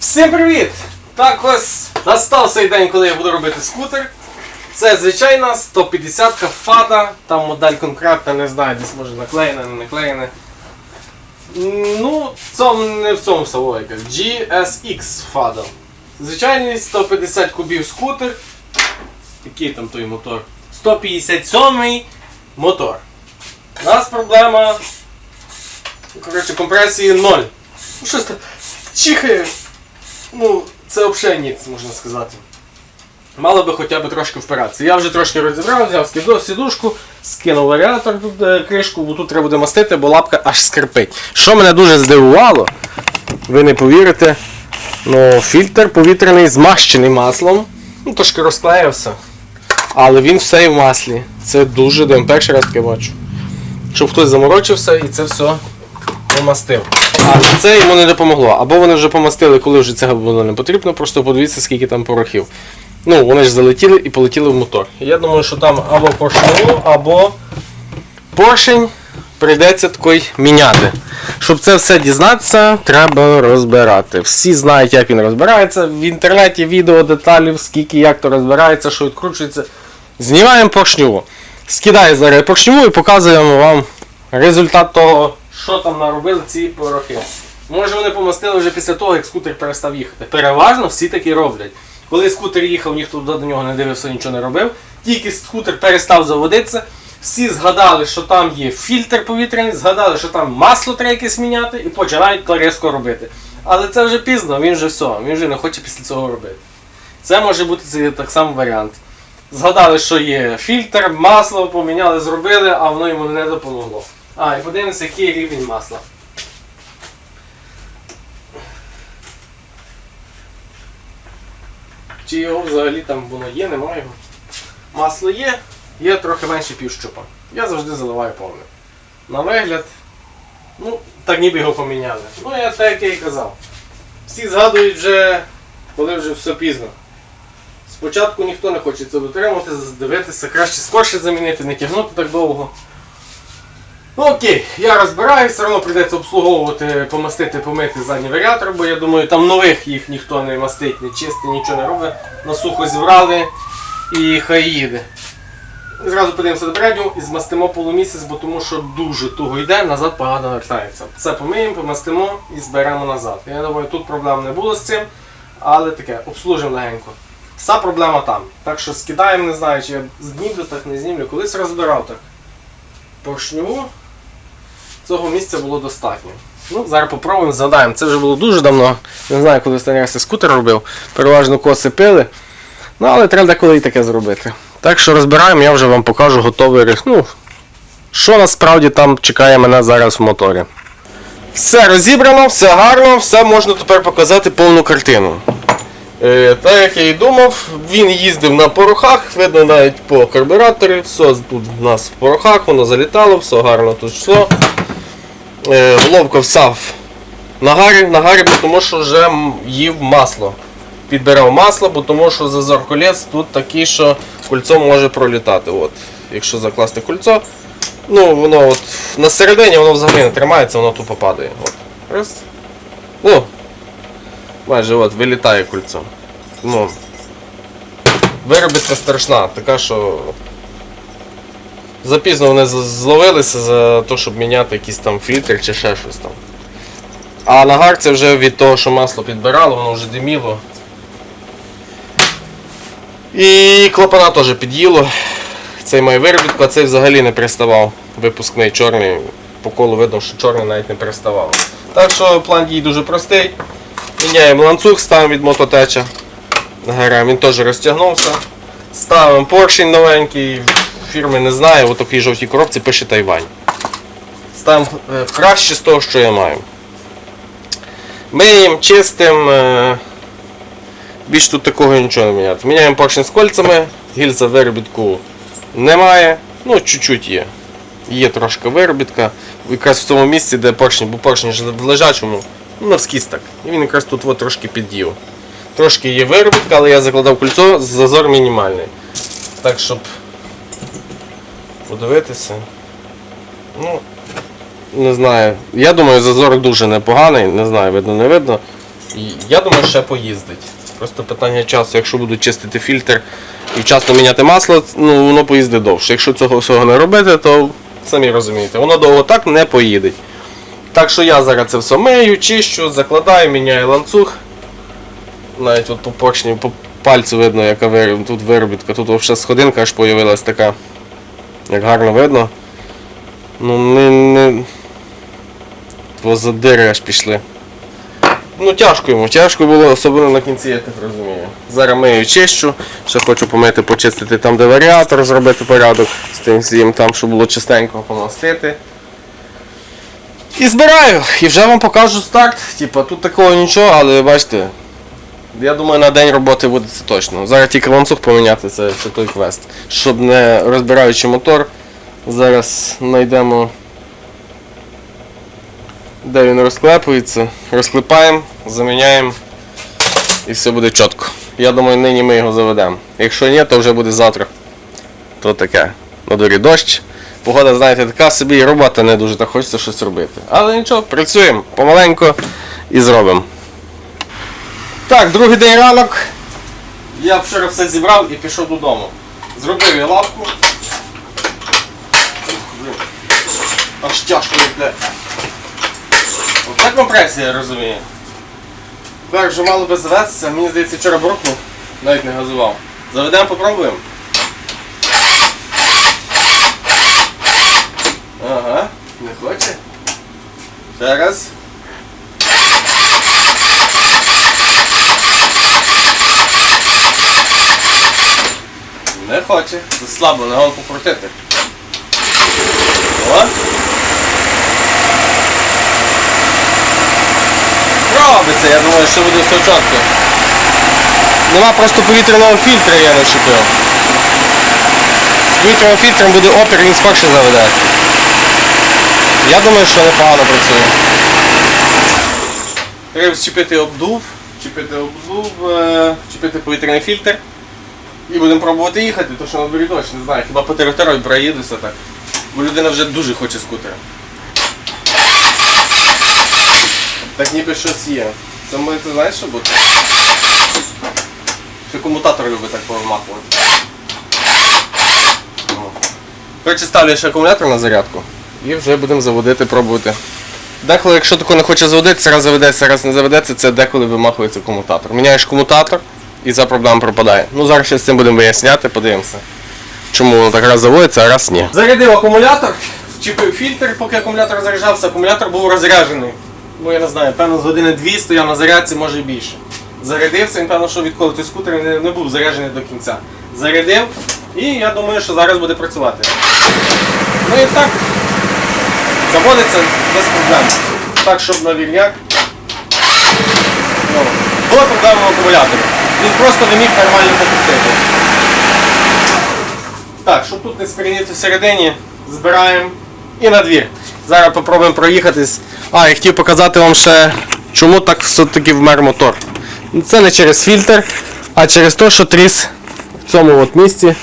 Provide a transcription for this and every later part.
Всім привіт! Так ось настав цей день, коли я буду робити скутер. Це звичайна 150 фада, там модель конкретна, не знаю, десь може наклеєна, не наклеєна. Ну, це не в цьому логіка. GSX фада. Звичайний 150 кубів скутер. Який там той мотор? 157-й мотор. У нас проблема. Коротше, компресії 0. Ну щось там чихає. Ну, це взагалі ніц, можна сказати. Мало би хоча б трошки впиратися. Я вже трошки розібрав, взяв сідушку, скинув варіатор тут е, кришку, бо тут треба буде мастити, бо лапка аж скрипить. Що мене дуже здивувало, ви не повірите, ну, фільтр повітряний змащений маслом. Ну, трошки розклеївся. Але він все в маслі. Це дуже дивно. Перший раз таке бачу. Щоб хтось заморочився і це все помастив. Але це йому не допомогло. Або вони вже помастили, коли вже це було не потрібно, просто подивіться, скільки там порохів. Ну, вони ж залетіли і полетіли в мотор. Я думаю, що там або поршневу, або поршень прийдеться такий міняти. Щоб це все дізнатися, треба розбирати. Всі знають, як він розбирається. В інтернеті відео деталів, скільки як то розбирається, що відкручується. Знімаємо поршню. Скидаю зараз поршню і показуємо вам результат того, що там наробили ці порохи. Може вони помастили вже після того, як скутер перестав їхати. Переважно всі такі роблять. Коли скутер їхав, ніхто до нього не дивився, нічого не робив. Тільки скутер перестав заводитися, всі згадали, що там є фільтр повітряний, згадали, що там масло треба якесь міняти, і починають то різко робити. Але це вже пізно, він вже все, він вже не хоче після цього робити. Це може бути це так само варіант. Згадали, що є фільтр, масло поміняли, зробили, а воно йому не допомогло. А, і подивимося, який рівень масла. Чи його взагалі там воно є, немає його. Масло є, є трохи менше півщупа. Я завжди заливаю повне. На вигляд, ну, так ніби його поміняли. Ну, я так як я і казав. Всі згадують вже, коли вже все пізно. Спочатку ніхто не хоче це дотримувати, дивитися, краще скорше замінити, не тягнути так довго. Окей, я розбираюсь, все одно прийдеться обслуговувати, помастити, помити задній варіатор, бо я думаю, там нових їх ніхто не мастить, не чистить, нічого не робить. На сухо зібрали і хай їде. Зразу подивимося до переднього і змастимо полумісяць, бо тому що дуже туго йде, назад погано вертається. Це помиємо, помастимо і зберемо назад. Я думаю, тут проблем не було з цим, але таке, обслужимо легенько. Вся проблема там. Так що скидаємо, не знаю, чи я знімлю, так не знімлю. Колись розбирав так. Поршню цього місця було достатньо. Ну, зараз попробуємо, згадаємо. Це вже було дуже давно. Не знаю, коли останній раз я скутер робив. Переважно коси пили. Ну, але треба деколи і таке зробити. Так що розбираємо, я вже вам покажу готовий. Ну, що насправді там чекає мене зараз в моторі. Все розібрано, все гарно, все можна тепер показати повну картину. Е, так як я і думав, він їздив на порохах, видно навіть по карбюраторі, все тут у нас в порохах, воно залітало, все гарно тут йшло. Е, Головка всав на гарі, на гарі, тому що вже їв масло. Підбирав масло, бо тому що зазор колець тут такий, що кольцо може пролітати. От, якщо закласти кольцо, ну воно от на середині воно взагалі не тримається, воно тупо падає. От. Раз. Ну, майже от вилітає кольцо. Ну, виробітка страшна, така що запізно вони зловилися за те, щоб міняти якийсь там фільтр чи ще щось там. А нагар це вже від того, що масло підбирало, воно вже диміло. І клапана теж під'їло. Цей має виробітку, а цей взагалі не приставав. Випускний чорний. По колу видно, що чорний навіть не приставав. Так що план дій дуже простий. Міняємо ланцюг, ставимо від мототеча. ГРМ, він теж розтягнувся. Ставимо поршень новенький, фірми не знаю, в такій жовтій коробці пише Тайвань. Ставимо е, краще з того, що я маю. Миємо, чистимо. е, Більш тут такого нічого не міняти. Міняємо поршень з кольцями, гільза виробітку немає, ну чуть-чуть є. Є трошки виробітка. Якраз в тому місці, де поршень, бо поршень в лежачому, ну навскіз так. І він якраз тут от трошки під'їв. Трошки є виробітка, але я закладав кольцо, зазор мінімальний. Так, щоб подивитися. Ну, не знаю. Я думаю, зазор дуже непоганий, не знаю, видно, не видно. І я думаю, ще поїздить. Просто питання часу, якщо буду чистити фільтр і вчасно міняти масло, ну воно поїздить довше. Якщо цього всього не робити, то самі розумієте, воно довго так не поїде. Так що я зараз це все мию, чищу, закладаю, міняю ланцюг. Навіть от по поршні, по пальцю видно, яка вир- тут виробітка. Тут взагалі сходинка аж появилась така. Як гарно видно. Ну не. не... Тво задири аж пішли. Ну тяжко йому, тяжко було, особливо на кінці, я так розумію. Зараз мию чищу, ще хочу помити, почистити там, де варіатор, зробити порядок з тим всім, там, щоб було чистенько помастити. І збираю, і вже вам покажу старт. Типа тут такого нічого, але бачите, я думаю на день роботи буде це точно. Зараз тільки ланцюг поміняти, це, це той квест. Щоб не розбираючи мотор, зараз знайдемо де він розклепується, розклепаємо, заміняємо і все буде чітко. Я думаю, нині ми його заведемо. Якщо ні, то вже буде завтра. То таке. На дворі дощ. Погода, знаєте, така собі і робота не дуже так хочеться щось робити. Але нічого, працюємо помаленьку і зробимо. Так, другий день ранок. Я вчора все зібрав і пішов додому. Зробив я лапку. Аж тяжко йде. Оце компресія, я розумію. Так, вже мало би завестися, мені здається, вчора броку навіть не газував. Заведемо, попробуємо. Ага, не хоче. Ще раз. Не хоче. Це слабо, не голову покрутити. О! Робиться, я думаю, що буде все чітко. Нема просто повітряного фільтра, я не чіпив. З повітряним фільтром буде опір, він скорше заведе. Я думаю, що непогано працює. Треба зчепити обдув, чіпити обдув, е, чіпити повітряний фільтр. І будемо пробувати їхати, тому що на дворі дощ, не знаю, хіба по території проїдуся так. Бо людина вже дуже хоче скутера. Так ніби щось є. Це ми, ти знаєш, що буде? Ще комутатор любить так повимахувати. Коротше, ставлю ще акумулятор на зарядку і вже будемо заводити, пробувати. Деколи, якщо тако не хоче заводитися, раз заведеться, раз не заведеться, це деколи вимахується комутатор. Міняєш комутатор і ця проблема пропадає. Ну зараз ще з цим будемо виясняти, подивимося. Чому воно так раз заводиться, а раз ні. Зарядив акумулятор, вчепив фільтр, поки акумулятор заряджався, акумулятор був розряджений. Ну я не знаю, певно з години дві стояв на зарядці, може і більше. Зарядився, він певно, що відколи скутер не, не був заряджений до кінця. Зарядив і я думаю, що зараз буде працювати. Ну і так, заводиться без проблем. Так, щоб на вільняк. Ну, була проблема в акумуляторі. Він просто не міг нормально покрутити. Так, щоб тут не скорініти всередині, збираємо і на двір. Зараз попробуємо проїхатись. А, я хотів показати вам ще, чому так все-таки вмер мотор. Це не через фільтр, а через те, що тріс в цьому от місці.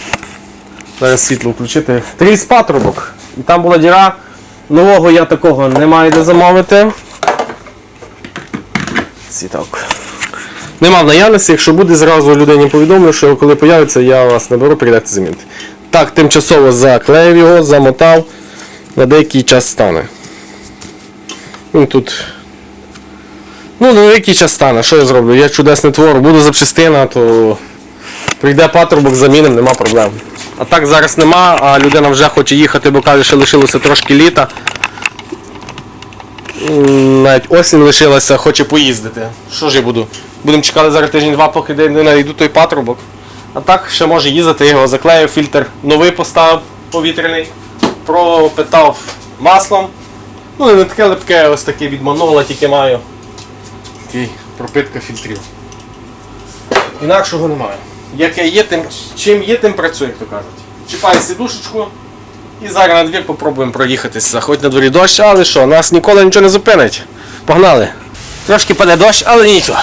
Зараз світло включити. Тріс патрубок. І там була діра. Нового я такого не маю де замовити. Світок. Нема в наявності, якщо буде, зразу людині повідомлю, що коли появиться, я вас наберу, прийдете замінити. Так, тимчасово заклеїв його, замотав, на деякий час стане. Він тут. Ну, на деякий час стане. Що я зроблю? Я чудесний твор, буду запчастина, то прийде патрубок, заміним, нема проблем. А так зараз нема, а людина вже хоче їхати, бо каже, що лишилося трошки літа. Навіть осінь лишилася, хоче поїздити. Що ж я буду? Будемо чекати зараз тиждень-два, поки не знайду той патрубок. А так ще може їздити, його заклеїв, фільтр новий поставив повітряний, пропитав маслом. Ну не таке липке, ось таке від Манола тільки маю. Такий пропитка фільтрів. Інакшого немає. Яке є, тим, чим є, тим працює, як то кажуть. Чіпаю сідушечку і зараз на двір попробуємо проїхатися. Хоч на дворі дощ, але що, нас ніколи нічого не зупинить. Погнали. Трошки паде дощ, але нічого.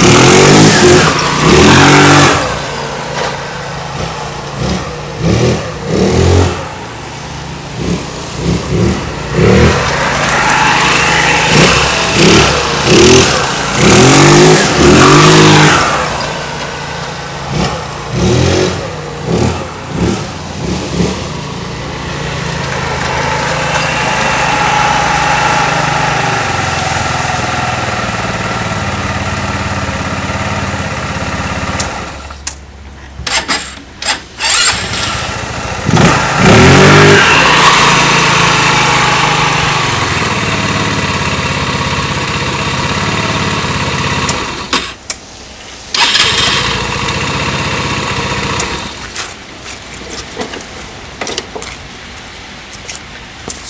Yeah.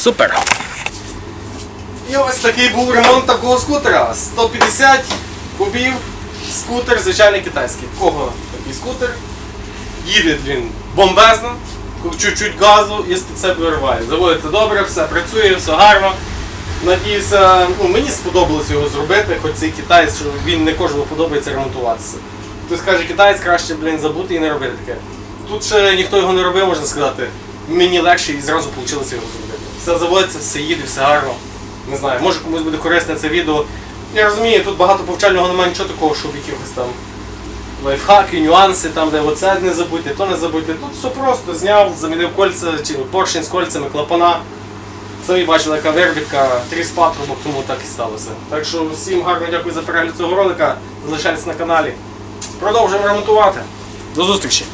Супер. І ось такий був ремонт такого скутера. 150 кубів, скутер, звичайний китайський. В кого такий скутер? Їде він бомбезно, чуть-чуть газу і з-під себе вириває. Заводиться добре, все працює, все гарно. Надіюся, ну, мені сподобалось його зробити, хоч цей китаєць, що він не кожному подобається ремонтуватися. Хтось каже, китаєць краще, блін, забути і не робити таке. Тут ще ніхто його не робив, можна сказати. Мені легше і зразу вийшло його зробити. Все заводиться, все їде, все гарно. Не знаю, може комусь буде корисне це відео. Я розумію, тут багато повчального немає нічого такого, щоб якихось там лайфхаки, нюанси, там, де оце не забудьте, то не забудьте. Тут все просто зняв, замінив кольця, чи поршень з кольцями, клапана. Самі бачили, яка вербітка, три з патрубок, тому так і сталося. Так що всім гарно дякую за перегляд цього ролика. Залишайтесь на каналі. Продовжуємо ремонтувати. До зустрічі!